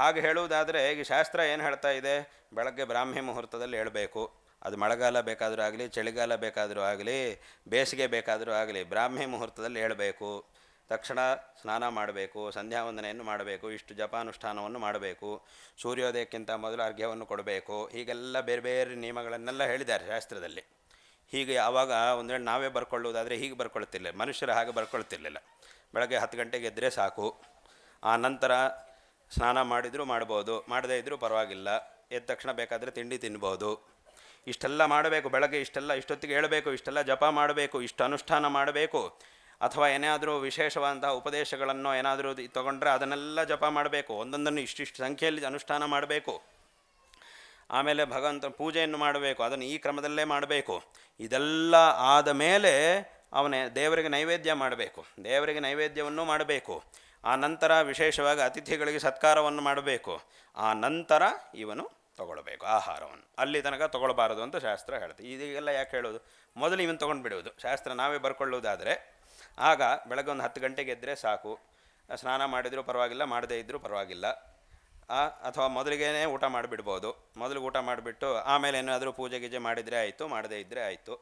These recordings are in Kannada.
ಹಾಗೆ ಹೇಳುವುದಾದರೆ, ಈಗ ಶಾಸ್ತ್ರ ಏನು ಹೇಳ್ತಾ ಇದೆ? ಬೆಳಗ್ಗೆ ಬ್ರಾಹ್ಮಿ ಮುಹೂರ್ತದಲ್ಲಿ ಹೇಳಬೇಕು. ಅದು ಮಳೆಗಾಲ ಬೇಕಾದರೂ ಆಗಲಿ, ಚಳಿಗಾಲ ಬೇಕಾದರೂ ಆಗಲಿ, ಬೇಸಿಗೆ ಬೇಕಾದರೂ ಆಗಲಿ, ಬ್ರಾಹ್ಮಿ ಮುಹೂರ್ತದಲ್ಲಿ ಹೇಳಬೇಕು. ತಕ್ಷಣ ಸ್ನಾನ ಮಾಡಬೇಕು, ಸಂಧ್ಯಾ ವಂದನೆಯನ್ನು ಮಾಡಬೇಕು, ಇಷ್ಟು ಜಪಾನುಷ್ಠಾನವನ್ನು ಮಾಡಬೇಕು, ಸೂರ್ಯೋದಯಕ್ಕಿಂತ ಮೊದಲು ಅರ್ಘ್ಯವನ್ನು ಕೊಡಬೇಕು, ಹೀಗೆಲ್ಲ ಬೇರೆ ಬೇರೆ ನಿಯಮಗಳನ್ನೆಲ್ಲ ಹೇಳಿದ್ದಾರೆ ಶಾಸ್ತ್ರದಲ್ಲಿ. ಹೀಗೆ ಆವಾಗ ಒಂದು ನಾವೇ ಬರ್ಕೊಳ್ಳುವುದಾದರೆ ಹೀಗೆ ಬರ್ಕೊಳ್ತಿಲ್ಲ ಮನುಷ್ಯರು ಹಾಗೆ ಬರ್ಕೊಳ್ತಿರ್ಲಿಲ್ಲ. ಬೆಳಗ್ಗೆ ಹತ್ತು ಗಂಟೆಗೆ ಎದ್ದರೆ ಸಾಕು. ಆ ನಂತರ ಸ್ನಾನ ಮಾಡಿದರೂ ಮಾಡ್ಬೋದು, ಮಾಡದೇ ಇದ್ದರೂ ಪರವಾಗಿಲ್ಲ. ಎದ್ದ ತಕ್ಷಣ ಬೇಕಾದರೆ ತಿಂಡಿ ತಿನ್ಬೋದು. ಇಷ್ಟೆಲ್ಲ ಮಾಡಬೇಕು, ಬೆಳಗ್ಗೆ ಇಷ್ಟೆಲ್ಲ, ಇಷ್ಟೊತ್ತಿಗೆ ಹೇಳಬೇಕು ಇಷ್ಟೆಲ್ಲ ಜಪ ಮಾಡಬೇಕು, ಇಷ್ಟು ಅನುಷ್ಠಾನ ಮಾಡಬೇಕು, ಅಥವಾ ಏನಾದರೂ ವಿಶೇಷವಾದಂತಹ ಉಪದೇಶಗಳನ್ನು ಏನಾದರೂ ತೊಗೊಂಡ್ರೆ ಅದನ್ನೆಲ್ಲ ಜಪ ಮಾಡಬೇಕು, ಒಂದೊಂದನ್ನು ಇಷ್ಟಿಷ್ಟು ಸಂಖ್ಯೆಯಲ್ಲಿ ಅನುಷ್ಠಾನ ಮಾಡಬೇಕು. ಆಮೇಲೆ ಭಗವಂತ ಪೂಜೆಯನ್ನು ಮಾಡಬೇಕು, ಅದನ್ನು ಈ ಕ್ರಮದಲ್ಲೇ ಮಾಡಬೇಕು. ಇದೆಲ್ಲ ಆದ ಮೇಲೆ ಅವನೇ ದೇವರಿಗೆ ನೈವೇದ್ಯ ಮಾಡಬೇಕು, ದೇವರಿಗೆ ನೈವೇದ್ಯವನ್ನು ಮಾಡಬೇಕು. ಆ ನಂತರ ವಿಶೇಷವಾಗಿ ಅತಿಥಿಗಳಿಗೆ ಸತ್ಕಾರವನ್ನು ಮಾಡಬೇಕು. ಆ ನಂತರ ಇವನು ತಗೊಳ್ಬೇಕು ಆಹಾರವನ್ನು. ಅಲ್ಲಿ ತನಕ ತಗೊಳ್ಬಾರದು ಅಂತ ಶಾಸ್ತ್ರ ಹೇಳ್ತದೆ ಇದೆಲ್ಲ ಯಾಕೆ ಹೇಳೋದು? ಮೊದಲು ಇವನು ತೊಗೊಂಡು ಬಿಡುವುದು. ಶಾಸ್ತ್ರ ನಾವೇ ಬರ್ಕೊಳ್ಳುವುದಾದರೆ, ಆಗ ಬೆಳಗ್ಗೆ ಒಂದು ಹತ್ತು ಗಂಟೆಗೆ ಎದ್ದರೆ ಸಾಕು. ಸ್ನಾನ ಮಾಡಿದರೂ ಪರವಾಗಿಲ್ಲ, ಮಾಡದೇ ಇದ್ದರೂ ಪರವಾಗಿಲ್ಲ. ಅಥವಾ ಮೊದಲಿಗೇನೆ ಊಟ ಮಾಡಿಬಿಡ್ಬೋದು. ಮೊದಲು ಊಟ ಮಾಡಿಬಿಟ್ಟು ಆಮೇಲೆ ಏನಾದರೂ ಪೂಜೆ ಗೀಜೆ ಮಾಡಿದರೆ ಆಯಿತು, ಮಾಡದೇ ಇದ್ದರೆ ಆಯಿತು.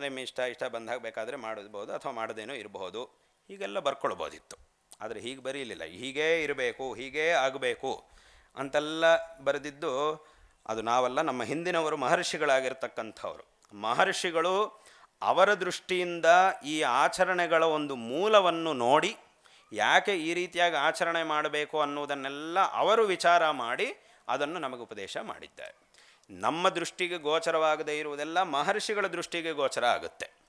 ನಿಮ್ಮ ಇಷ್ಟ ಇಷ್ಟ ಬಂದಾಗ ಬೇಕಾದರೆ ಮಾಡಬಹುದು ಅಥವಾ ಮಾಡದೇನೋ ಇರಬಹುದು ಹೀಗೆಲ್ಲ ಬರ್ಕೊಳ್ಬೋದಿತ್ತು. ಆದರೆ ಹೀಗೆ ಬರೀಲಿಲ್ಲ. ಹೀಗೇ ಇರಬೇಕು, ಹೀಗೇ ಆಗಬೇಕು ಅಂತೆಲ್ಲ ಬರೆದಿದ್ದು ಅದು ನಾವಲ್ಲ, ನಮ್ಮ ಹಿಂದಿನವರು ಮಹರ್ಷಿಗಳಾಗಿರ್ತಕ್ಕಂಥವ್ರು. ಮಹರ್ಷಿಗಳು ಅವರ ದೃಷ್ಟಿಯಿಂದ ಈ ಆಚರಣೆಗಳ ಒಂದು ಮೂಲವನ್ನು ನೋಡಿ ಯಾಕೆ ಈ ರೀತಿಯಾಗಿ ಆಚರಣೆ ಮಾಡಬೇಕು ಅನ್ನುವುದನ್ನೆಲ್ಲ ಅವರು ವಿಚಾರ ಮಾಡಿ ಅದನ್ನು ನಮಗೆ ಉಪದೇಶ ಮಾಡಿದ್ದಾರೆ. ನಮ್ಮ ದೃಷ್ಟಿಗೆ ಗೋಚರವಾಗದೇ ಇರುವುದೆಲ್ಲ ಮಹರ್ಷಿಗಳ ದೃಷ್ಟಿಗೆ ಗೋಚರ ಆಗುತ್ತೆ.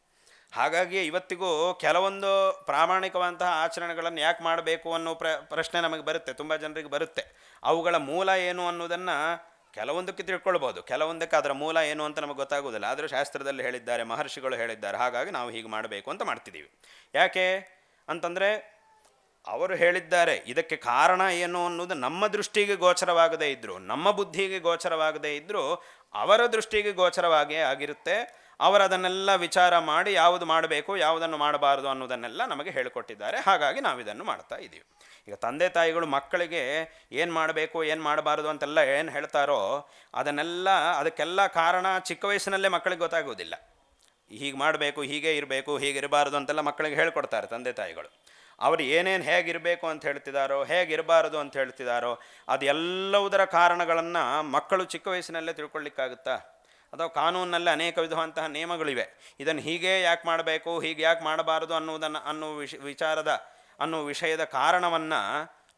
ಹಾಗಾಗಿ ಇವತ್ತಿಗೂ ಕೆಲವೊಂದು ಪ್ರಾಮಾಣಿಕವಂತಹ ಆಚರಣೆಗಳನ್ನು ಯಾಕೆ ಮಾಡಬೇಕು ಅನ್ನೋ ಪ್ರ, ಪ್ರಶ್ನೆ ನಮಗೆ ಬರುತ್ತೆ, ತುಂಬ ಜನರಿಗೆ ಬರುತ್ತೆ. ಅವುಗಳ ಮೂಲ ಏನು ಅನ್ನೋದನ್ನು ಕೆಲವೊಂದಕ್ಕೆ ತಿಳ್ಕೊಳ್ಬೋದು. ಕೆಲವೊಂದಕ್ಕೆ ಅದರ ಮೂಲ ಏನು ಅಂತ ನಮಗೆ ಗೊತ್ತಾಗೋದಿಲ್ಲ ಆದರೂ ಶಾಸ್ತ್ರದಲ್ಲಿ ಹೇಳಿದ್ದಾರೆ, ಮಹರ್ಷಿಗಳು ಹೇಳಿದ್ದಾರೆ, ಹಾಗಾಗಿ ನಾವು ಹೀಗೆ ಮಾಡಬೇಕು ಅಂತ ಮಾಡ್ತಿದ್ದೀವಿ. ಯಾಕೆ ಅಂತಂದರೆ ಅವರು ಹೇಳಿದ್ದಾರೆ, ಇದಕ್ಕೆ ಕಾರಣ ಏನು ಅನ್ನೋದು ನಮ್ಮ ದೃಷ್ಟಿಗೆ ಗೋಚರವಾಗದೇ ಇದ್ದರೂ ನಮ್ಮ ಬುದ್ಧಿಗೆ ಗೋಚರವಾಗದೇ ಇದ್ದರೂ ಅವರ ದೃಷ್ಟಿಗೆ ಗೋಚರವಾಗೇ ಆಗಿರುತ್ತೆ. ಅವರು ಅದನ್ನೆಲ್ಲ ವಿಚಾರ ಮಾಡಿ ಯಾವುದು ಮಾಡಬೇಕು, ಯಾವುದನ್ನು ಮಾಡಬಾರದು ಅನ್ನೋದನ್ನೆಲ್ಲ ನಮಗೆ ಹೇಳಿಕೊಟ್ಟಿದ್ದಾರೆ. ಹಾಗಾಗಿ ನಾವು ಇದನ್ನು ಮಾಡ್ತಾ ಇದ್ದೀವಿ ಈಗ ತಂದೆ ತಾಯಿಗಳು ಮಕ್ಕಳಿಗೆ ಏನು ಮಾಡಬೇಕು, ಏನು ಮಾಡಬಾರದು ಅಂತೆಲ್ಲ ಏನು ಹೇಳ್ತಾರೋ ಅದನ್ನೆಲ್ಲ, ಅದಕ್ಕೆಲ್ಲ ಕಾರಣ ಚಿಕ್ಕ ವಯಸ್ಸಿನಲ್ಲೇ ಮಕ್ಕಳಿಗೆ ಗೊತ್ತಾಗೋದಿಲ್ಲ ಹೀಗೆ ಮಾಡಬೇಕು, ಹೀಗೆ ಇರಬೇಕು, ಹೀಗೆ ಇರಬಾರ್ದು ಅಂತೆಲ್ಲ ಮಕ್ಕಳಿಗೆ ಹೇಳ್ಕೊಡ್ತಾರೆ ತಂದೆ ತಾಯಿಗಳು. ಅವರು ಏನೇನು ಹೇಗಿರಬೇಕು ಅಂತ ಹೇಳ್ತಿದ್ದಾರೋ ಹೇಗಿರಬಾರದು ಅಂತ ಹೇಳ್ತಿದ್ದಾರೋ ಅದೆಲ್ಲವುದರ ಕಾರಣಗಳನ್ನು ಮಕ್ಕಳು ಚಿಕ್ಕ ವಯಸ್ಸಿನಲ್ಲೇ ತಿಳ್ಕೊಳ್ಳಿಕ್ಕಾಗುತ್ತಾ ಅಥವಾ ಕಾನೂನಿನಲ್ಲಿ ಅನೇಕ ವಿಧವಂತಹ ನಿಯಮಗಳಿವೆ. ಇದನ್ನು ಹೀಗೆ ಯಾಕೆ ಮಾಡಬೇಕು, ಹೀಗೆ ಯಾಕೆ ಮಾಡಬಾರದು ಅನ್ನುವುದನ್ನು, ಅನ್ನುವ ವಿಷ, ವಿಚಾರದ, ಅನ್ನುವ ವಿಷಯದ ಕಾರಣವನ್ನು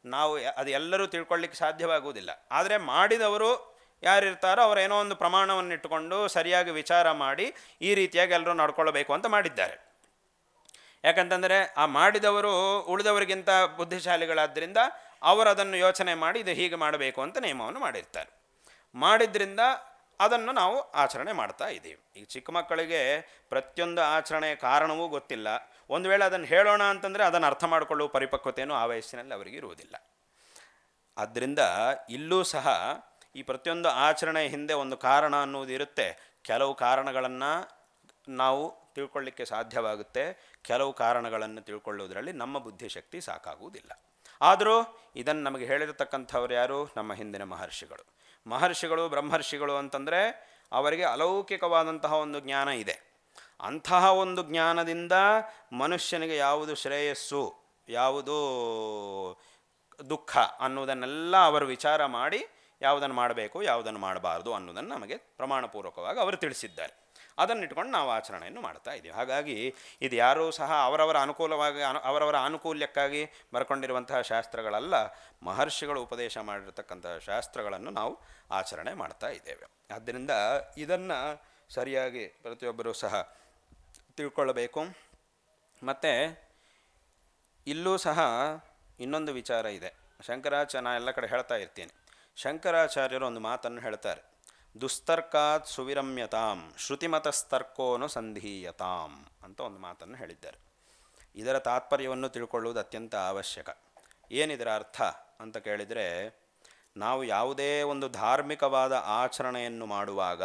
ನಾವು ಅದು ಎಲ್ಲರೂ ತಿಳ್ಕೊಳ್ಳಿಕ್ಕೆ ಸಾಧ್ಯವಾಗುವುದಿಲ್ಲ. ಆದರೆ ಮಾಡಿದವರು ಯಾರಿರ್ತಾರೋ ಅವರು ಏನೋ ಒಂದು ಪ್ರಮಾಣವನ್ನು ಇಟ್ಟುಕೊಂಡು ಸರಿಯಾಗಿ ವಿಚಾರ ಮಾಡಿ ಈ ರೀತಿಯಾಗಿ ಎಲ್ಲರೂ ನಡ್ಕೊಳ್ಬೇಕು ಅಂತ ಮಾಡಿದ್ದಾರೆ. ಯಾಕಂತಂದರೆ ಆ ಮಾಡಿದವರು ಉಳಿದವರಿಗಿಂತ ಬುದ್ಧಿಶಾಲಿಗಳಾದ್ದರಿಂದ ಅವರು ಅದನ್ನು ಯೋಚನೆ ಮಾಡಿ ಇದು ಹೀಗೆ ಮಾಡಬೇಕು ಅಂತ ನಿಯಮವನ್ನು ಮಾಡಿರ್ತಾರೆ. ಮಾಡಿದ್ರಿಂದ ಅದನ್ನು ನಾವು ಆಚರಣೆ ಮಾಡ್ತಾ ಇದ್ದೀವಿ. ಈಗ ಚಿಕ್ಕ ಮಕ್ಕಳಿಗೆ ಪ್ರತಿಯೊಂದು ಆಚರಣೆಯ ಕಾರಣವೂ ಗೊತ್ತಿಲ್ಲ. ಒಂದು ವೇಳೆ ಅದನ್ನು ಹೇಳೋಣ ಅಂತಂದರೆ ಅದನ್ನು ಅರ್ಥ ಮಾಡಿಕೊಳ್ಳುವ ಪರಿಪಕ್ವತೆಯೂ ಆ ವಯಸ್ಸಿನಲ್ಲಿ ಅವರಿಗೆ ಇರುವುದಿಲ್ಲ. ಆದ್ದರಿಂದ ಇಲ್ಲೂ ಸಹ ಈ ಪ್ರತಿಯೊಂದು ಆಚರಣೆ ಹಿಂದೆ ಒಂದು ಕಾರಣ ಅನ್ನುವುದು ಇರುತ್ತೆ. ಕೆಲವು ಕಾರಣಗಳನ್ನು ನಾವು ತಿಳ್ಕೊಳ್ಳಿಕ್ಕೆ ಸಾಧ್ಯವಾಗುತ್ತೆ. ಕೆಲವು ಕಾರಣಗಳನ್ನು ತಿಳ್ಕೊಳ್ಳುವುದರಲ್ಲಿ ನಮ್ಮ ಬುದ್ಧಿಶಕ್ತಿ ಸಾಕಾಗುವುದಿಲ್ಲ. ಆದರೂ ಇದನ್ನು ನಮಗೆ ಹೇಳಿರತಕ್ಕಂಥವ್ರು ಯಾರು? ನಮ್ಮ ಹಿಂದಿನ ಮಹರ್ಷಿಗಳು. ಮಹರ್ಷಿಗಳು, ಬ್ರಹ್ಮರ್ಷಿಗಳು ಅಂತಂದರೆ ಅವರಿಗೆ ಅಲೌಕಿಕವಾದಂತಹ ಒಂದು ಜ್ಞಾನ ಇದೆ. ಅಂತಹ ಒಂದು ಜ್ಞಾನದಿಂದ ಮನುಷ್ಯನಿಗೆ ಯಾವುದು ಶ್ರೇಯಸ್ಸು, ಯಾವುದು ದುಃಖ ಅನ್ನುವುದನ್ನೆಲ್ಲ ಅವರು ವಿಚಾರ ಮಾಡಿ ಯಾವುದನ್ನು ಮಾಡಬೇಕು, ಯಾವುದನ್ನು ಮಾಡಬಾರ್ದು ಅನ್ನೋದನ್ನು ನಮಗೆ ಪ್ರಮಾಣಪೂರ್ವಕವಾಗಿ ಅವರು ತಿಳಿಸಿದ್ದಾರೆ. ಅದನ್ನು ಇಟ್ಕೊಂಡು ನಾವು ಆಚರಣೆಯನ್ನು ಮಾಡ್ತಾ ಇದ್ದೀವಿ. ಹಾಗಾಗಿ ಇದು ಯಾರೂ ಸಹ ಅವರವರ ಅನುಕೂಲವಾಗಿ, ಅನು, ಅವರವರ ಅನುಕೂಲ್ಯಕ್ಕಾಗಿ ಬರ್ಕೊಂಡಿರುವಂತಹ ಶಾಸ್ತ್ರಗಳಲ್ಲ, ಮಹರ್ಷಿಗಳು ಉಪದೇಶ ಮಾಡಿರ್ತಕ್ಕಂತಹ ಶಾಸ್ತ್ರಗಳನ್ನು ನಾವು ಆಚರಣೆ ಮಾಡ್ತಾ ಇದ್ದೇವೆ. ಆದ್ದರಿಂದ ಇದನ್ನು ಸರಿಯಾಗಿ ಪ್ರತಿಯೊಬ್ಬರೂ ಸಹ ತಿಳ್ಕೊಳ್ಳಬೇಕು ಮತ್ತು ಇಲ್ಲೂ ಸಹ ಇನ್ನೊಂದು ವಿಚಾರ ಇದೆ. ಶಂಕರಾಚಾರ್ಯ ನಾನು ಎಲ್ಲ ಕಡೆ ಹೇಳ್ತಾ ಇರ್ತೀನಿ. ಶಂಕರಾಚಾರ್ಯರು ಒಂದು ಮಾತನ್ನು ಹೇಳ್ತಾರೆ. ದುಸ್ತರ್ಕಾತ್ ಸುವಿರಮ್ಯತಾಂ, ಶ್ರುತಿಮತಸ್ತರ್ಕೋನು ಸಂಧೀಯತಾಂ ಅಂತ ಒಂದು ಮಾತನ್ನು ಹೇಳಿದ್ದಾರೆ. ಇದರ ತಾತ್ಪರ್ಯವನ್ನು ತಿಳ್ಕೊಳ್ಳುವುದು ಅತ್ಯಂತ ಅವಶ್ಯಕ. ಏನಿದರ ಅರ್ಥ ಅಂತ ಕೇಳಿದರೆ, ನಾವು ಯಾವುದೇ ಒಂದು ಧಾರ್ಮಿಕವಾದ ಆಚರಣೆಯನ್ನು ಮಾಡುವಾಗ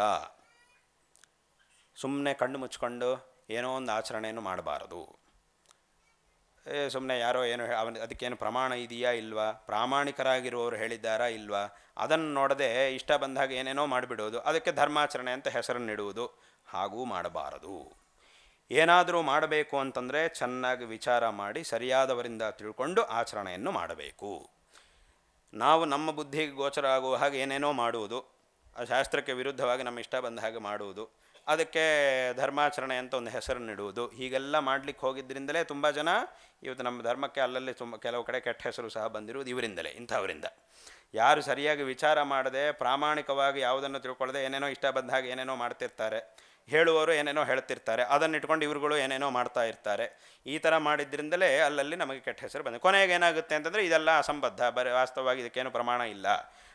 ಸುಮ್ಮನೆ ಕಣ್ಣು ಮುಚ್ಕೊಂಡು ಏನೋ ಒಂದು ಆಚರಣೆಯನ್ನು ಮಾಡಬಾರದು. ಸುಮ್ಮನೆ ಯಾರೋ ಏನು ಅವನ ಅದಕ್ಕೇನು ಪ್ರಮಾಣ ಇದೆಯಾ ಇಲ್ವಾ? ಪ್ರಾಮಾಣಿಕರಾಗಿರುವವರು ಹೇಳಿದ್ದಾರಾ ಇಲ್ವಾ? ಅದನ್ನು ನೋಡದೆ ಇಷ್ಟ ಬಂದಾಗ ಏನೇನೋ ಮಾಡಿಬಿಡೋದು. ಅದಕ್ಕೆ ಧರ್ಮಾಚರಣೆ ಅಂತ ಹೆಸರನ್ನು ಇಡುವುದು. ಹಾಗೂ ಮಾಡಬಾರದು. ಏನಾದರೂ ಮಾಡಬೇಕು ಅಂತಂದರೆ ಚೆನ್ನಾಗಿ ವಿಚಾರ ಮಾಡಿ ಸರಿಯಾದವರಿಂದ ತಿಳ್ಕೊಂಡು ಆಚರಣೆಯನ್ನು ಮಾಡಬೇಕು. ನಾವು ನಮ್ಮ ಬುದ್ಧಿಗೆ ಗೋಚರ ಆಗುವ ಹಾಗೆ ಏನೇನೋ ಮಾಡುವುದು. ಆ ಶಾಸ್ತ್ರಕ್ಕೆ ವಿರುದ್ಧವಾಗಿ ನಮ್ಮ ಇಷ್ಟ ಬಂದ ಹಾಗೆ ಮಾಡುವುದು. ಅದಕ್ಕೆ ಧರ್ಮಾಚರಣೆ ಅಂತ ಒಂದು ಹೆಸರನ್ನು ನೀಡುವುದು ಹೀಗೆಲ್ಲ ಮಾಡಲಿಕ್ಕೆ ಹೋಗಿದ್ದರಿಂದಲೇ ತುಂಬ ಜನ ಇವತ್ತು ನಮ್ಮ ಧರ್ಮಕ್ಕೆ ಅಲ್ಲಲ್ಲಿ ತುಂಬ ಕೆಲವು ಕಡೆ ಕೆಟ್ಟ ಹೆಸರು ಸಹ ಬಂದಿರುವುದು ಇವರಿಂದಲೇ, ಇಂಥವರಿಂದ. ಯಾರು ಸರಿಯಾಗಿ ವಿಚಾರ ಮಾಡದೆ ಪ್ರಾಮಾಣಿಕವಾಗಿ ಯಾವುದನ್ನು ತಿಳ್ಕೊಳ್ಳದೆ ಏನೇನೋ ಇಷ್ಟ ಬಂದ ಹಾಗೆ ಏನೇನೋ ಮಾಡ್ತಿರ್ತಾರೆ. ಹೇಳುವವರು ಏನೇನೋ ಹೇಳ್ತಿರ್ತಾರೆ ಅದನ್ನು ಇಟ್ಕೊಂಡು ಇವ್ರುಗಳು ಏನೇನೋ ಮಾಡ್ತಾ ಇರ್ತಾರೆ. ಈ ಥರ ಮಾಡಿದ್ರಿಂದಲೇ ಅಲ್ಲಲ್ಲಿ ನಮಗೆ ಕೆಟ್ಟ ಹೆಸರು ಬಂದಿದೆ. ಕೊನೆಗೆ ಏನಾಗುತ್ತೆ ಅಂತಂದರೆ ಇದೆಲ್ಲ ಅಸಂಬದ್ಧ, ಬರೀ ವಾಸ್ತವವಾಗಿ ಇದಕ್ಕೇನು ಪ್ರಮಾಣ ಇಲ್ಲ.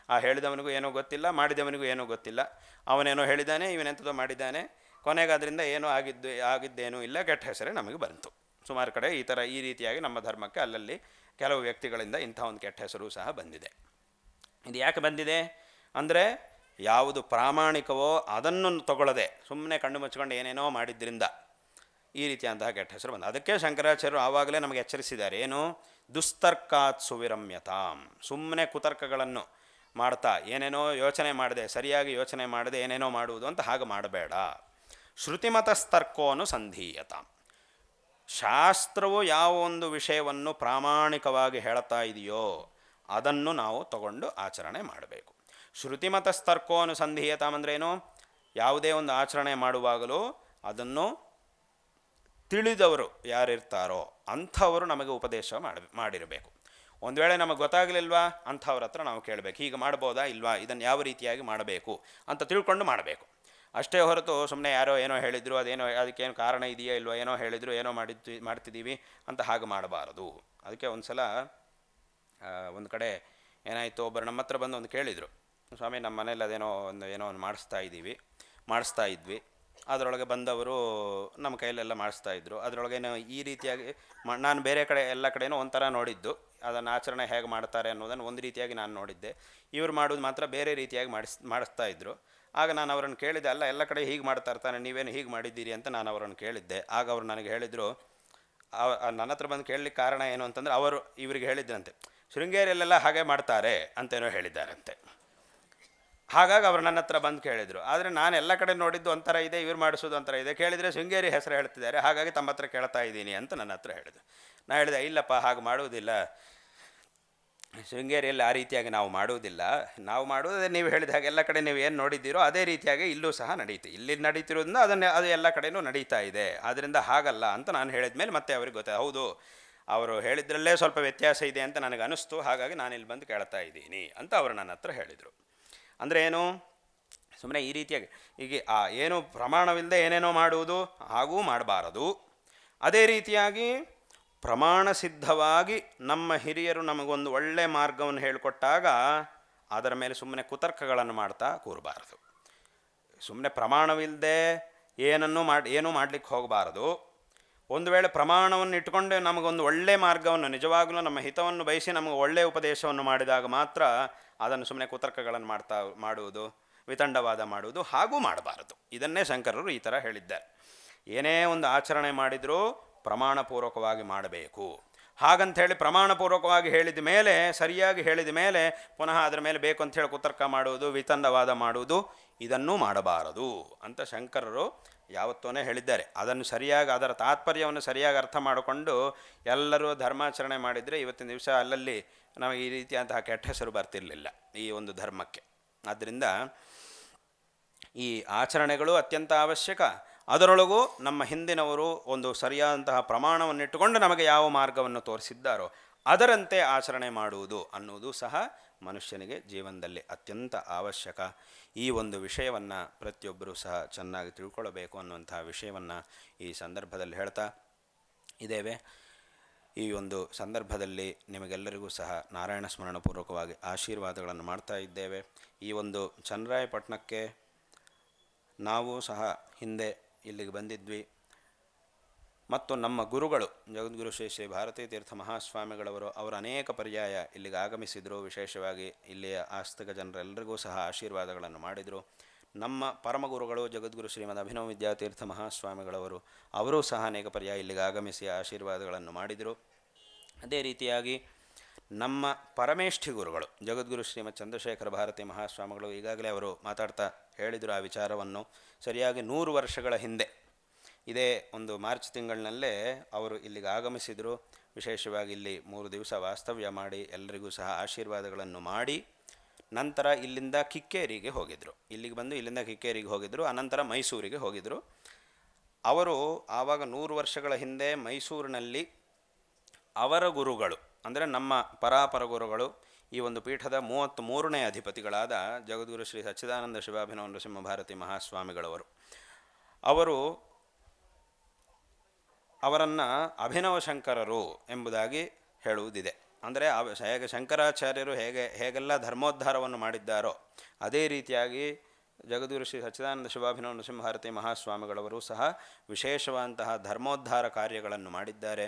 ಆ ಹೇಳಿದವನಿಗೂ ಏನೂ ಗೊತ್ತಿಲ್ಲ, ಮಾಡಿದವನಿಗೂ ಏನೂ ಗೊತ್ತಿಲ್ಲ. ಅವನೇನೋ ಹೇಳಿದ್ದಾನೆ ಇವನೆಂಥದೋ ಮಾಡಿದ್ದಾನೆ ಕೊನೆಗೆ ಅದರಿಂದ ಏನೂ ಆಗಿದ್ದು, ಆಗಿದ್ದೇನೂ ಇಲ್ಲ, ಕೆಟ್ಟ ಹೆಸರೇ ನಮಗೆ ಬಂತು. ಸುಮಾರು ಕಡೆ ಈ ಥರ ಈ ರೀತಿಯಾಗಿ ನಮ್ಮ ಧರ್ಮಕ್ಕೆ ಅಲ್ಲಲ್ಲಿ ಕೆಲವು ವ್ಯಕ್ತಿಗಳಿಂದ ಇಂಥ ಒಂದು ಕೆಟ್ಟ ಹೆಸರು ಸಹ ಬಂದಿದೆ. ಇದು ಯಾಕೆ ಬಂದಿದೆ? ಅಂದರೆ ಯಾವುದು ಪ್ರಾಮಾಣಿಕವೋ ಅದನ್ನು ತಗೊಳ್ಳದೆ ಸುಮ್ಮನೆ ಕಣ್ಣು ಮುಚ್ಕೊಂಡು ಏನೇನೋ ಮಾಡಿದ್ರಿಂದ ಈ ರೀತಿಯಾದಂತಹ ಕೆಟ್ಟ ಹೆಸರು ಬಂದ. ಅದಕ್ಕೆ ಶಂಕರಾಚಾರ್ಯರು ಆವಾಗಲೇ ನಮಗೆ ಎಚ್ಚರಿಸಿದ್ದಾರೆ, ಏನು? ದುಸ್ತರ್ಕಾತ್ ಸುವಿರಮ್ಯತಾಂ. ಸುಮ್ಮನೆ ಕುತರ್ಕಗಳನ್ನು ಮಾಡ್ತಾ ಏನೇನೋ ಯೋಚನೆ ಮಾಡದೆ, ಸರಿಯಾಗಿ ಯೋಚನೆ ಮಾಡದೆ ಏನೇನೋ ಮಾಡುವುದು ಅಂತ ಹಾಗೆ ಮಾಡಬೇಡ. ಶ್ರುತಿಮತಸ್ತರ್ಕೋನು ಸಂಧೀಯತಾಂ. ಶಾಸ್ತ್ರವು ಯಾವ ಒಂದು ವಿಷಯವನ್ನು ಪ್ರಾಮಾಣಿಕವಾಗಿ ಹೇಳ್ತಾ ಇದೆಯೋ ಅದನ್ನು ನಾವು ತಗೊಂಡು ಆಚರಣೆ ಮಾಡಬೇಕು. ಶ್ರುತಿಮತಸ್ತರ್ಕೋನುಸಂಧೀಯತಾಮ್ ಏನು ಯಾವುದೇ ಒಂದು ಆಚರಣೆ ಮಾಡುವಾಗಲೂ ಅದನ್ನು ತಿಳಿದವರು ಯಾರಿರ್ತಾರೋ ಅಂಥವರು ನಮಗೆ ಉಪದೇಶ ಮಾಡಿ ಮಾಡಿರಬೇಕು. ಒಂದು ವೇಳೆ ನಮಗೆ ಗೊತ್ತಾಗಲಿಲ್ವಾ? ಅಂಥವ್ರ ಹತ್ರ ನಾವು ಕೇಳಬೇಕು. ಹೀಗೆ ಮಾಡ್ಬೋದಾ ಇಲ್ವಾ? ಇದನ್ನು ಯಾವ ರೀತಿಯಾಗಿ ಮಾಡಬೇಕು ಅಂತ ತಿಳ್ಕೊಂಡು ಮಾಡಬೇಕು. ಅಷ್ಟೇ ಹೊರತು ಸುಮ್ಮನೆ ಯಾರೋ ಏನೋ ಹೇಳಿದ್ರು, ಅದೇನೋ, ಅದಕ್ಕೇನು ಕಾರಣ ಇದೆಯಾ ಇಲ್ವೋ? ಏನೋ ಹೇಳಿದ್ರು, ಏನೋ ಮಾಡಿದ್ವಿ, ಮಾಡ್ತಿದ್ದೀವಿ ಅಂತ ಹಾಗೆ ಮಾಡಬಾರದು. ಅದಕ್ಕೆ ಒಂದು ಸಲ ಒಂದು ಕಡೆ ಏನಾಯಿತು ಒಬ್ಬರು ನಮ್ಮ ಹತ್ರ ಬಂದು ಒಂದು ಕೇಳಿದರು. ಸ್ವಾಮಿ, ನಮ್ಮ ಮನೇಲಿ ಅದೇನೋ ಒಂದು ಏನೋ ಒಂದು ಮಾಡಿಸ್ತಾ ಇದ್ದೀವಿ, ಮಾಡಿಸ್ತಾ ಇದ್ವಿ. ಅದರೊಳಗೆ ಬಂದವರು ನಮ್ಮ ಕೈಯಲ್ಲೆಲ್ಲ ಮಾಡಿಸ್ತಾ ಇದ್ದರು ಅದರೊಳಗೇನು ಈ ರೀತಿಯಾಗಿ ನಾನು ಬೇರೆ ಕಡೆ, ಎಲ್ಲ ಕಡೆಯೂ ಒಂಥರ ನೋಡಿದ್ದು. ಅದನ್ನು ಆಚರಣೆ ಹೇಗೆ ಮಾಡ್ತಾರೆ ಅನ್ನೋದನ್ನು ಒಂದು ರೀತಿಯಾಗಿ ನಾನು ನೋಡಿದ್ದೆ. ಇವ್ರು ಮಾಡೋದು ಮಾತ್ರ ಬೇರೆ ರೀತಿಯಾಗಿ ಮಾಡಿಸ್, ಮಾಡಿಸ್ತಾ ಇದ್ದರು ಆಗ ನಾನು ಅವರನ್ನು ಕೇಳಿದೆ, ಅಲ್ಲ, ಎಲ್ಲ ಕಡೆ ಹೀಗೆ ಮಾಡ್ತಾ ಇರ್ತಾನೆ, ನೀವೇನು ಹೀಗೆ ಮಾಡಿದ್ದೀರಿ? ಅಂತ ನಾನು ಅವರನ್ನು ಕೇಳಿದ್ದೆ. ಆಗ ಅವರು ನನಗೆ ಹೇಳಿದರು ನನ್ನ ಹತ್ರ ಬಂದು ಕೇಳಲಿಕ್ಕೆ ಕಾರಣ ಏನು? ಅಂತಂದರೆ, ಅವರು ಇವರಿಗೆ ಹೇಳಿದ್ರಂತೆ, ಶೃಂಗೇರಿಯಲ್ಲೆಲ್ಲ ಹಾಗೆ ಮಾಡ್ತಾರೆ ಅಂತೇನೋ ಹೇಳಿದ್ದಾರಂತೆ. ಹಾಗಾಗಿ ಅವರು ನನ್ನ ಹತ್ರ ಬಂದು ಕೇಳಿದರು. ಆದರೆ ನಾನು ಎಲ್ಲ ಕಡೆ ನೋಡಿದ್ದು ಒಂಥರ ಇದೆ, ಇವ್ರು ಮಾಡಿಸೋದು ಒಂಥರ ಇದೆ. ಕೇಳಿದರೆ ಶೃಂಗೇರಿ ಹೆಸರು ಹೇಳ್ತಿದ್ದಾರೆ. ಹಾಗಾಗಿ ತಮ್ಮ ಹತ್ರ ಕೇಳ್ತಾ ಇದ್ದೀನಿ ಅಂತ ನನ್ನ ಹತ್ರ ಹೇಳಿದೆ ನಾನು ಹೇಳಿದೆ, ಇಲ್ಲಪ್ಪ, ಹಾಗೆ ಮಾಡುವುದಿಲ್ಲ. ಶೃಂಗೇರಿಯಲ್ಲಿ ಆ ರೀತಿಯಾಗಿ ನಾವು ಮಾಡುವುದಿಲ್ಲ. ನಾವು ಮಾಡುವುದೇ ನೀವು ಹೇಳಿದ ಹಾಗೆ ಎಲ್ಲ ಕಡೆ ನೀವು ಏನು ನೋಡಿದ್ದೀರೋ ಅದೇ ರೀತಿಯಾಗಿ ಇಲ್ಲೂ ಸಹ ನಡೆಯಿತು ಇಲ್ಲಿ ನಡೀತಿರೋದ್ರಿಂದ ಅದನ್ನೇ, ಅದು ಎಲ್ಲ ಕಡೆಯೂ ನಡೀತಾ ಇದೆ. ಆದ್ದರಿಂದ ಹಾಗಲ್ಲ ಅಂತ ನಾನು ಹೇಳಿದ ಮೇಲೆ ಮತ್ತೆ ಅವ್ರಿಗೆ ಗೊತ್ತಾಗ ಹೌದು, ಅವರು ಹೇಳಿದ್ರಲ್ಲೇ ಸ್ವಲ್ಪ ವ್ಯತ್ಯಾಸ ಇದೆ ಅಂತ ನನಗೆ ಅನಿಸ್ತು ಹಾಗಾಗಿ ನಾನು ಇಲ್ಲಿ ಬಂದು ಕೇಳ್ತಾ ಇದ್ದೀನಿ ಅಂತ ಅವರು ನನ್ನ ಹತ್ರ ಹೇಳಿದರು. ಅಂದರೆ ಏನು? ಸುಮ್ಮನೆ ಈ ರೀತಿಯಾಗಿ. ಆ ಏನು ಪ್ರಮಾಣವಿಲ್ಲದೆ ಏನೇನೋ ಮಾಡುವುದು ಹಾಗೂ ಮಾಡಬಾರದು. ಅದೇ ರೀತಿಯಾಗಿ ಪ್ರಮಾಣ ಸಿದ್ಧವಾಗಿ ನಮ್ಮ ಹಿರಿಯರು ನಮಗೊಂದು ಒಳ್ಳೆಯ ಮಾರ್ಗವನ್ನು ಹೇಳಿಕೊಟ್ಟಾಗ ಅದರ ಮೇಲೆ ಸುಮ್ಮನೆ ಕುತರ್ಕಗಳನ್ನು ಮಾಡ್ತಾ ಕೂರಬಾರದು. ಸುಮ್ಮನೆ ಪ್ರಮಾಣವಿಲ್ಲದೆ ಏನನ್ನು ಮಾಡಿ, ಏನೂ ಮಾಡಲಿಕ್ಕೆ ಹೋಗಬಾರದು. ಒಂದು ವೇಳೆ ಪ್ರಮಾಣವನ್ನು ಇಟ್ಕೊಂಡು ನಮಗೊಂದು ಒಳ್ಳೆಯ ಮಾರ್ಗವನ್ನು, ನಿಜವಾಗಲೂ ನಮ್ಮ ಹಿತವನ್ನು ಬಯಸಿ ನಮಗೆ ಒಳ್ಳೆಯ ಉಪದೇಶವನ್ನು ಮಾಡಿದಾಗ ಮಾತ್ರ ಅದನ್ನು ಸುಮ್ಮನೆ ಕುತರ್ಕಗಳನ್ನು ಮಾಡ್ತಾ, ಮಾಡುವುದು, ವಿತಂಡವಾದ ಮಾಡುವುದು ಹಾಗೂ ಮಾಡಬಾರದು. ಇದನ್ನೇ ಶಂಕರರು ಈ ಥರ ಹೇಳಿದ್ದಾರೆ. ಏನೇ ಒಂದು ಆಚರಣೆ ಮಾಡಿದರೂ ಪ್ರಮಾಣಪೂರ್ವಕವಾಗಿ ಮಾಡಬೇಕು. ಹಾಗಂಥೇಳಿ ಪ್ರಮಾಣಪೂರ್ವಕವಾಗಿ ಹೇಳಿದ ಮೇಲೆ, ಸರಿಯಾಗಿ ಹೇಳಿದ ಮೇಲೆ, ಪುನಃ ಅದರ ಮೇಲೆ ಬೇಕು ಅಂತ ಹೇಳಿ ಕುತರ್ಕ ಮಾಡುವುದು, ವಿತಂಡವಾದ ಮಾಡುವುದು, ಇದನ್ನೂ ಮಾಡಬಾರದು ಅಂತ ಶಂಕರರು ಯಾವತ್ತೋನೇ ಹೇಳಿದ್ದಾರೆ. ಅದನ್ನು ಸರಿಯಾಗಿ, ಅದರ ತಾತ್ಪರ್ಯವನ್ನು ಸರಿಯಾಗಿ ಅರ್ಥ ಮಾಡಿಕೊಂಡು ಎಲ್ಲರೂ ಧರ್ಮಾಚರಣೆ ಮಾಡಿದರೆ ಇವತ್ತಿನ ದಿವಸ ಅಲ್ಲಲ್ಲಿ ನಮಗೆ ಈ ರೀತಿಯಂತಹ ಕೆಟ್ಟ ಹೆಸರು ಬರ್ತಿರಲಿಲ್ಲ ಈ ಒಂದು ಧರ್ಮಕ್ಕೆ. ಆದ್ದರಿಂದ ಈ ಆಚರಣೆಗಳು ಅತ್ಯಂತ ಅವಶ್ಯಕ. ಅದರೊಳಗೂ ನಮ್ಮ ಹಿಂದಿನವರು ಒಂದು ಸರಿಯಾದಂತಹ ಪ್ರಮಾಣವನ್ನು ಇಟ್ಟುಕೊಂಡು ನಮಗೆ ಯಾವ ಮಾರ್ಗವನ್ನು ತೋರಿಸಿದ್ದಾರೋ ಅದರಂತೆ ಆಚರಣೆ ಮಾಡುವುದು ಅನ್ನುವುದು ಸಹ ಮನುಷ್ಯನಿಗೆ ಜೀವನದಲ್ಲಿ ಅತ್ಯಂತ ಅವಶ್ಯಕ. ಈ ಒಂದು ವಿಷಯವನ್ನು ಪ್ರತಿಯೊಬ್ಬರೂ ಸಹ ಚೆನ್ನಾಗಿ ತಿಳ್ಕೊಳ್ಳಬೇಕು ಅನ್ನುವಂಥ ವಿಷಯವನ್ನು ಈ ಸಂದರ್ಭದಲ್ಲಿ ಹೇಳ್ತಾ ಇದ್ದೇವೆ. ಈ ಒಂದು ಸಂದರ್ಭದಲ್ಲಿ ನಿಮಗೆಲ್ಲರಿಗೂ ಸಹ ನಾರಾಯಣ ಸ್ಮರಣಪೂರ್ವಕವಾಗಿ ಆಶೀರ್ವಾದಗಳನ್ನು ಮಾಡ್ತಾ ಇದ್ದೇವೆ. ಈ ಒಂದು ಚನ್ನರಾಯಪಟ್ಟಣಕ್ಕೆ ನಾವು ಸಹ ಹಿಂದೆ ಇಲ್ಲಿಗೆ ಬಂದಿದ್ವಿ. ಮತ್ತು ನಮ್ಮ ಗುರುಗಳು, ಜಗದ್ಗುರು ಶ್ರೀ ಶ್ರೀ ಭಾರತೀ ತೀರ್ಥ ಮಹಾಸ್ವಾಮಿಗಳವರು ಅವರು ಅನೇಕ ಪರ್ಯಾಯ ಇಲ್ಲಿಗೆ ಆಗಮಿಸಿದರು. ವಿಶೇಷವಾಗಿ ಇಲ್ಲಿಯ ಆಸ್ತಿಕ ಜನರೆಲ್ಲರಿಗೂ ಸಹ ಆಶೀರ್ವಾದಗಳನ್ನು ಮಾಡಿದರು. ನಮ್ಮ ಪರಮಗುರುಗಳು ಜಗದ್ಗುರು ಶ್ರೀಮದ್ ಅಭಿನವ ವಿದ್ಯಾತೀರ್ಥ ಮಹಾಸ್ವಾಮಿಗಳವರು ಅವರೂ ಸಹ ಅನೇಕ ಪರ್ಯಾಯ ಇಲ್ಲಿಗೆ ಆಗಮಿಸಿ ಆಶೀರ್ವಾದಗಳನ್ನು ಮಾಡಿದರು. ಅದೇ ರೀತಿಯಾಗಿ ನಮ್ಮ ಪರಮೇಷ್ಠಿ ಗುರುಗಳು, ಜಗದ್ಗುರು ಶ್ರೀಮದ್ ಚಂದ್ರಶೇಖರ ಭಾರತಿ ಮಹಾಸ್ವಾಮಿಗಳು ಈಗಾಗಲೇ ಅವರು ಮಾತಾಡ್ತಾ ಹೇಳಿದರು ಆ ವಿಚಾರವನ್ನು. ಸರಿಯಾಗಿ ನೂರು ವರ್ಷಗಳ ಹಿಂದೆ ಇದೇ ಒಂದು ಮಾರ್ಚ್ ತಿಂಗಳಿನಲ್ಲೇ ಅವರು ಇಲ್ಲಿಗೆ ಆಗಮಿಸಿದರು. ವಿಶೇಷವಾಗಿ ಇಲ್ಲಿ ಮೂರು ದಿವಸ ವಾಸ್ತವ್ಯ ಮಾಡಿ ಎಲ್ಲರಿಗೂ ಸಹ ಆಶೀರ್ವಾದಗಳನ್ನು ಮಾಡಿ, ನಂತರ ಇಲ್ಲಿಂದ ಕಿಕ್ಕೇರಿಗೆ ಹೋಗಿದ್ದರು ಇಲ್ಲಿಗೆ ಬಂದು ಇಲ್ಲಿಂದ ಕಿಕ್ಕೇರಿಗೆ ಹೋಗಿದ್ದರು ಅನಂತರ ಮೈಸೂರಿಗೆ ಹೋಗಿದ್ದರು ಅವರು ಆವಾಗ ನೂರು ವರ್ಷಗಳ ಹಿಂದೆ ಮೈಸೂರಿನಲ್ಲಿ ಅವರ ಗುರುಗಳು, ಅಂದರೆ ನಮ್ಮ ಪರಾಪರ ಗುರುಗಳು, ಈ ಒಂದು ಪೀಠದ ಮೂವತ್ತ್ ಮೂರನೇ ಅಧಿಪತಿಗಳಾದ ಜಗದ್ಗುರು ಶ್ರೀ ಸಚ್ಚಿದಾನಂದ ಶಿವಾಭಿನವ ನರಸಿಂಹ ಭಾರತಿ ಮಹಾಸ್ವಾಮಿಗಳವರು. ಅವರು ಅವರನ್ನು ಅಭಿನವ ಶಂಕರರು ಎಂಬುದಾಗಿ ಹೇಳುವುದಿದೆ. ಅಂದರೆ ಹೇಗೆ ಶಂಕರಾಚಾರ್ಯರು ಹೇಗೆ, ಹೇಗೆಲ್ಲ ಧರ್ಮೋದ್ಧಾರವನ್ನು ಮಾಡಿದ್ದಾರೋ, ಅದೇ ರೀತಿಯಾಗಿ ಜಗದ್ಗುರು ಶ್ರೀ ಸಚ್ಚಿದಾನಂದ ಶಿವಾಭಿನವ ನರಸಿಂಹಾರತಿ ಮಹಾಸ್ವಾಮಿಗಳವರು ಸಹ ವಿಶೇಷವಾದಂತಹ ಧರ್ಮೋದ್ಧಾರ ಕಾರ್ಯಗಳನ್ನು ಮಾಡಿದ್ದಾರೆ.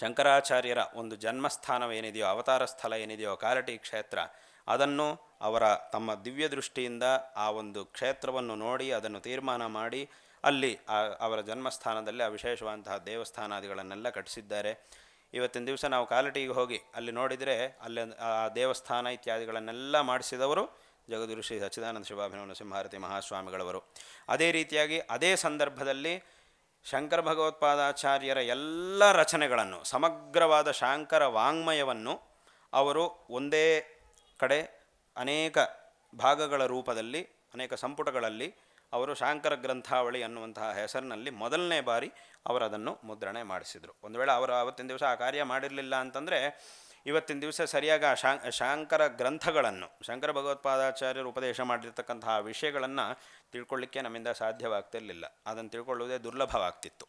ಶಂಕರಾಚಾರ್ಯರ ಒಂದು ಜನ್ಮಸ್ಥಾನವೇನಿದೆಯೋ ಅವತಾರ ಸ್ಥಳ ಏನಿದೆಯೋ ಕಾರಟಿ ಕ್ಷೇತ್ರ ಅದನ್ನು ಅವರ ತಮ್ಮ ದಿವ್ಯ ದೃಷ್ಟಿಯಿಂದ ಆ ಒಂದು ಕ್ಷೇತ್ರವನ್ನು ನೋಡಿ ಅದನ್ನು ತೀರ್ಮಾನ ಮಾಡಿ ಅಲ್ಲಿ ಅವರ ಜನ್ಮಸ್ಥಾನದಲ್ಲಿ ಆ ವಿಶೇಷವಾದಂತಹ ದೇವಸ್ಥಾನಾದಿಗಳನ್ನೆಲ್ಲ ಕಟ್ಟಿಸಿದ್ದಾರೆ. ಇವತ್ತಿನ ದಿವಸ ನಾವು ಕಾಲಟಿಗೆ ಹೋಗಿ ಅಲ್ಲಿ ನೋಡಿದರೆ ಅಲ್ಲಿ ಆ ದೇವಸ್ಥಾನ ಇತ್ಯಾದಿಗಳನ್ನೆಲ್ಲ ಮಾಡಿಸಿದವರು ಜಗದ್ಗುರು ಶ್ರೀ ಸಚ್ಚಿದಾನಂದ ಶಿವಾಭಿನವ ನರಸಿಂಹಾರತಿ ಮಹಾಸ್ವಾಮಿಗಳವರು. ಅದೇ ರೀತಿಯಾಗಿ ಅದೇ ಸಂದರ್ಭದಲ್ಲಿ ಶಂಕರ ಭಗವತ್ಪಾದಾಚಾರ್ಯರ ಎಲ್ಲ ರಚನೆಗಳನ್ನು ಸಮಗ್ರವಾದ ಶಾಂಕರ ವಾಂಗ್ಮಯವನ್ನು ಅವರು ಒಂದೇ ಕಡೆ ಅನೇಕ ಭಾಗಗಳ ರೂಪದಲ್ಲಿ, ಅನೇಕ ಸಂಪುಟಗಳಲ್ಲಿ ಅವರು ಶಾಂಕರ ಗ್ರಂಥಾವಳಿ ಅನ್ನುವಂತಹ ಹೆಸರಿನಲ್ಲಿ ಮೊದಲನೇ ಬಾರಿ ಅವರು ಅದನ್ನು ಮುದ್ರಣೆ ಮಾಡಿಸಿದರು. ಒಂದು ವೇಳೆ ಅವರು ಆವತ್ತಿನ ದಿವಸ ಆ ಕಾರ್ಯ ಮಾಡಿರಲಿಲ್ಲ ಅಂತಂದರೆ, ಇವತ್ತಿನ ದಿವಸ ಸರಿಯಾಗಿ ಆ ಶಾಂಕರ ಗ್ರಂಥಗಳನ್ನು, ಶಂಕರ ಭಗವತ್ಪಾದಾಚಾರ್ಯರು ಉಪದೇಶ ಮಾಡಿರ್ತಕ್ಕಂತಹ ವಿಷಯಗಳನ್ನು ತಿಳ್ಕೊಳ್ಳಿಕ್ಕೆ ನಮ್ಮಿಂದ ಸಾಧ್ಯವಾಗ್ತಿರಲಿಲ್ಲ. ಅದನ್ನು ತಿಳ್ಕೊಳ್ಳುವುದೇ ದುರ್ಲಭವಾಗ್ತಿತ್ತು.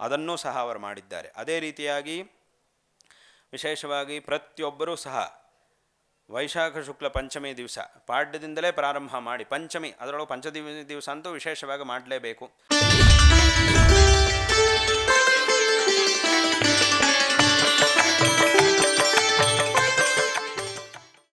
ಅದನ್ನೂ ಸಹ ಅವರು ಮಾಡಿದ್ದಾರೆ. ಅದೇ ರೀತಿಯಾಗಿ ವಿಶೇಷವಾಗಿ ಪ್ರತಿಯೊಬ್ಬರೂ ಸಹ ವೈಶಾಖ ಶುಕ್ಲ ಪಂಚಮಿ ದಿವಸ. ಪಾಡ್ಯದಿಂದಲೇ ಪ್ರಾರಂಭ ಮಾಡಿ ಪಂಚಮಿ ಅದರೊಳಗೆ ಪಂಚದಿವ ದಿವಸ ಅಂತೂ ವಿಶೇಷವಾಗಿ ಮಾಡಲೇಬೇಕು.